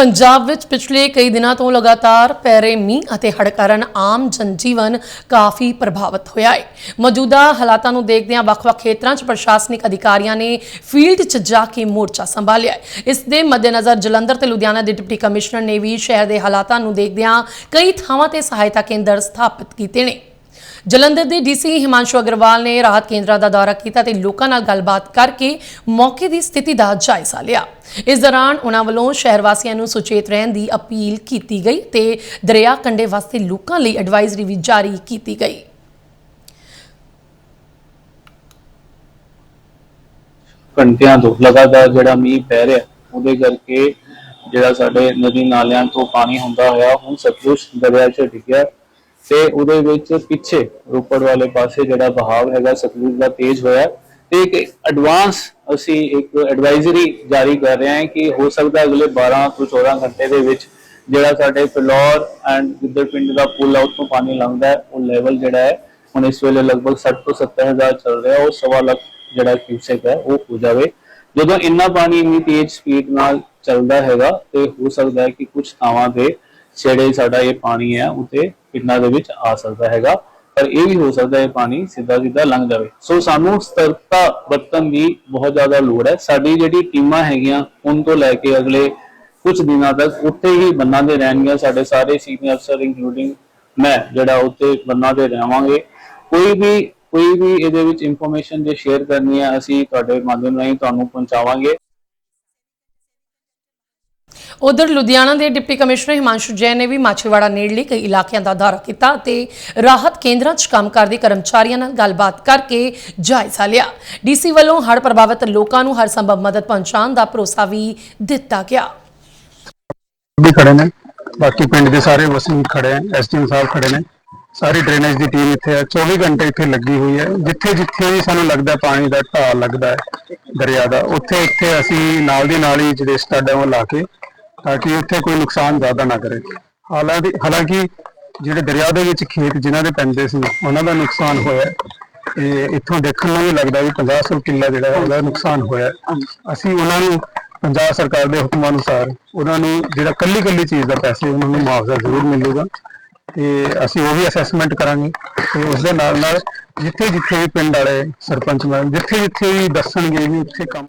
ਪੰਜਾਬ ਵਿੱਚ ਪਿਛਲੇ ਕਈ ਦਿਨਾਂ ਤੋਂ ਲਗਾਤਾਰ ਪੈ ਰਹੇ ਮੀਂਹ ਅਤੇ ਹੜ੍ਹ ਕਾਰਨ ਆਮ ਜਨਜੀਵਨ ਕਾਫੀ ਪ੍ਰਭਾਵਿਤ ਹੋਇਆ ਹੈ। ਮੌਜੂਦਾ ਹਾਲਾਤਾਂ ਨੂੰ ਦੇਖਦਿਆਂ ਵੱਖ-ਵੱਖ ਖੇਤਰਾਂ 'ਚ ਪ੍ਰਸ਼ਾਸਨਿਕ ਅਧਿਕਾਰੀਆਂ ਨੇ ਫੀਲਡ 'ਚ ਜਾ ਕੇ ਮੋਰਚਾ ਸੰਭਾਲਿਆ ਹੈ। ਇਸ ਦੇ ਮੱਦੇਨਜ਼ਰ ਜਲੰਧਰ ਤੇ ਲੁਧਿਆਣਾ ਦੇ ਡਿਪਟੀ ਕਮਿਸ਼ਨਰ ਨੇ ਵੀ ਸ਼ਹਿਰ ਦੇ ਹਾਲਾਤਾਂ ਨੂੰ ਦੇਖਦਿਆਂ ਕਈ ਥਾਵਾਂ ਤੇ ਸਹਾਇਤਾ ਕੇਂਦਰ ਸਥਾਪਿਤ ਕੀਤੇ ਨੇ। ਜਲੰਧਰ ਦੇ ਡੀਸੀ ਹਿਮਾਂਸ਼ੂ ਅਗਰਵਾਲ ਨੇ ਰਾਹਤ ਕੇਂਦਰਾਂ ਦਾ ਦੌਰਾ ਕੀਤਾ ਤੇ ਲੋਕਾਂ ਨਾਲ ਗੱਲਬਾਤ ਕਰਕੇ ਮੌਕੇ ਦੀ ਸਥਿਤੀ ਦਾ ਜਾਇਜ਼ਾ ਲਿਆ। ਇਸ ਦੌਰਾਨ ਉਹਨਾਂ ਵੱਲੋਂ ਸ਼ਹਿਰ ਵਾਸੀਆਂ ਨੂੰ ਸੁਚੇਤ ਰਹਿਣ ਦੀ ਅਪੀਲ ਕੀਤੀ ਗਈ ਤੇ ਦਰਿਆ ਕੰਢੇ ਵਾਸਤੇ ਲੋਕਾਂ ਲਈ ਐਡਵਾਈਜ਼ਰੀ ਵੀ ਜਾਰੀ ਕੀਤੀ ਗਈ। ਘੰਟਿਆਂ ਤੋਂ ਲਗਾਤਾਰ ਜਿਹੜਾ ਮੀਂਹ ਪੈ ਰਿਹਾ, ਉਹਦੇ ਕਰਕੇ ਜਿਹੜਾ ਸਾਡੇ ਨਦੀ ਨਾਲਿਆਂ ਤੋਂ ਪਾਣੀ ਹੁੰਦਾ ਹੋਇਆ, ਹੁਣ ਸਤਲੁਜ ਦਰਿਆ 'ਚ ਡਿੱਗਿਆ। ਤੇ ਉਹਦੇ ਵਿੱਚ ਪਿੱਛੇ ਰੋਪੜ ਵਾਲੇ ਪਾਸੇ ਜਿਹੜਾ ਬਹਾਵ ਹੈਗਾ, ਸਤਲੁਜ ਦਾ ਤੇਜ਼ ਹੋਇਆ ਤੇ ਇੱਕ ਐਡਵਾਂਸ ਅਸੀਂ ਇੱਕ ਐਡਵਾਈਜ਼ਰੀ ਜਾਰੀ ਕਰ ਰਹੇ ਹਾਂ ਕਿ ਹੋ ਸਕਦਾ ਅਗਲੇ 12 ਤੋਂ 14 ਘੰਟੇ ਦੇ ਵਿੱਚ ਜਿਹੜਾ ਸਾਡੇ ਫਿਲੌਰ ਐਂਡ ਗਿੱਦੜ ਪਿੰਡ ਦਾ ਪੁਲ ਆ ਉੱਥੋਂ ਪਾਣੀ ਲੰਘਦਾ ਹੈ, ਉਹ ਲੈਵਲ ਜਿਹੜਾ ਹੈ, ਹੁਣ ਇਸ ਵੇਲੇ ਲਗਭਗ 60 ਤੋਂ 70 ਹਜ਼ਾਰ ਚੱਲ ਰਿਹਾ, ਉਹ ਸਵਾ ਲੱਖ ਜਿਹੜਾ ਕਿਊਸੈਕ ਹੈ, ਉਹ ਹੋ ਜਾਵੇ। ਜਦੋਂ ਇੰਨਾ ਪਾਣੀ ਇੰਨੀ ਤੇਜ਼ ਸਪੀਡ ਨਾਲ ਚੱਲਦਾ ਹੈਗਾ ਤੇ ਹੋ ਸਕਦਾ ਹੈ ਕਿ ਕੁਝ ਥਾਵਾਂ ਤੇ ਜਿਹੜੇ ਸਾਡਾ ਇਹ ਪਾਣੀ ਹੈ, ਉਤੇ ਪਿੰਡਾਂ ਦੇ ਵਿੱਚ ਆ ਸਕਦਾ ਹੈਗਾ। ਪਰ ਇਹ ਵੀ ਹੋ ਸਕਦਾ ਹੈ ਇਹ ਪਾਣੀ ਸਿੱਧਾ ਸਿੱਧਾ ਲੰਘ ਜਾਵੇ। ਸੋ ਸਾਨੂੰ ਸਤਰਕਤਾ ਵਰਤਣ ਦੀ ਬਹੁਤ ਜ਼ਿਆਦਾ ਲੋੜ ਹੈ। ਸਾਡੀ ਜਿਹੜੀ ਟੀਮਾਂ ਹੈਗੀਆਂ ਉਹਨਾਂ ਤੋਂ ਲੈ ਕੇ ਅਗਲੇ ਕੁਝ ਦਿਨਾਂ ਤੱਕ ਉੱਥੇ ਹੀ ਬੰਨਾਂ ਦੇ ਰਹਿਣਗੀਆਂ। ਸਾਡੇ ਸਾਰੇ ਸੀਨੀਅਰ ਅਫਸਰ ਇਨਕਲੂਡਿੰਗ ਮੈਂ, ਜਿਹੜਾ ਉੱਥੇ ਬੰਨਾਂ ਦੇ ਰਹਾਂਗੇ। ਕੋਈ ਵੀ ਕੋਈ ਵੀ ਇਹਦੇ ਵਿੱਚ ਇਨਫੋਰਮੇਸ਼ਨ ਜੇ ਸ਼ੇਅਰ ਕਰਨੀ ਹੈ, ਅਸੀਂ ਤੁਹਾਡੇ ਮਾਧਿਅਮ ਰਾਹੀਂ ਤੁਹਾਨੂੰ ਪਹੁੰਚਾਵਾਂਗੇ। ਉਧਰ ਲੁਧਿਆਣਾ ਦੇ ਡਿਪਟੀ ਕਮਿਸ਼ਨਰ ਹਿਮਾਂਸ਼ੂ ਜੈਨ ਨੇ ਵੀ ਮਾਛੀਵਾੜਾ ਨੇੜਲੇ ਕਈ ਇਲਾਕਿਆਂ ਦਾ ਦੌਰਾ ਕੀਤਾ ਤੇ ਰਾਹਤ ਕੇਂਦਰਾਂ 'ਚ ਕੰਮ ਕਰਦੇ ਕਰਮਚਾਰੀਆਂ ਨਾਲ ਗੱਲਬਾਤ ਕਰਕੇ ਜਾਇਜ਼ਾ ਲਿਆ। ਡੀਸੀ ਵੱਲੋਂ ਹੜ੍ਹ ਪ੍ਰਭਾਵਿਤ ਲੋਕਾਂ ਨੂੰ ਹਰ ਸੰਭਵ ਮਦਦ ਪਹੁੰਚਾਉਣ ਦਾ ਭਰੋਸਾ ਵੀ ਦਿੱਤਾ ਗਿਆ। ਵੀ ਖੜੇ ਨੇ। ਬਾਕੀ ਪਿੰਡ ਦੇ ਸਾਰੇ ਵਸਨੀਕ ਖੜੇ ਹਨ ਐਸਟੀਐਮ ਸਾਹਿਬ ਖੜੇ ਨੇ। ਸਾਰੀ ਡਰੇਨੇਜ ਦੀ ਟੀਮ ਇੱਥੇ ਹੈ 24 ਘੰਟੇ ਇੱਥੇ ਲੱਗੀ ਹੋਈ ਹੈ। ਜਿੱਥੇ ਜਿੱਥੇ ਵੀ ਸਾਨੂੰ ਲੱਗਦਾ ਹੈ ਪਾਣੀ ਦਾ ਢਾਲ ਲੱਗਦਾ ਹੈ, ਦਰਿਆ ਦਾ, ਉੱਥੇ ਉੱਥੇ ਅਸੀਂ ਨਾਲ ਦੀ ਨਾਲ ਹੀ ਜਿਹੜੇ ਸਟੱਡ ਹੈ ਉਹ ਲਾ ਕੇ ਤਾਂ ਕਿ ਉੱਥੇ ਕੋਈ ਨੁਕਸਾਨ ਜ਼ਿਆਦਾ ਨਾ ਕਰੇ ਹਾਲਾਂਕਿ ਹਾਲਾਂਕਿ ਜਿਹੜੇ ਦਰਿਆ ਦੇ ਵਿੱਚ ਖੇਤ ਜਿਨ੍ਹਾਂ ਦੇ ਪੈਂਦੇ ਸੀ, ਉਹਨਾਂ ਦਾ ਨੁਕਸਾਨ ਹੋਇਆ ਹੈ। ਤੇ ਇੱਥੋਂ ਦੇਖਣ ਨੂੰ ਵੀ ਲੱਗਦਾ ਵੀ 50 ਸੌ ਕਿੱਲਾ ਜਿਹੜਾ ਹੈ, ਉਹਦਾ ਨੁਕਸਾਨ ਹੋਇਆ ਹੈ। ਅਸੀਂ ਉਹਨਾਂ ਨੂੰ, ਪੰਜਾਬ ਸਰਕਾਰ ਦੇ ਹੁਕਮ ਅਨੁਸਾਰ ਉਹਨਾਂ ਨੂੰ ਜਿਹੜਾ ਕੱਲੀ ਕੱਲੀ ਚੀਜ਼ ਦਾ ਪੈਸੇ ਉਹਨਾਂ ਨੂੰ ਮੁਆਵਜ਼ਾ ਜ਼ਰੂਰ ਮਿਲੇਗਾ ਤੇ ਅਸੀਂ ਉਹ ਵੀ ਅਸੈਸਮੈਂਟ ਕਰਾਂਗੇ ਤੇ ਉਸ ਦੇ ਨਾਲ ਨਾਲ ਜਿੱਥੇ ਜਿੱਥੇ ਵੀ ਪਿੰਡ ਵਾਲੇ ਸਰਪੰਚ ਮੈਂਬਰ ਜਿੱਥੇ ਜਿੱਥੇ ਵੀ ਦੱਸਣਗੇ ਵੀ ਉੱਥੇ ਕੰਮ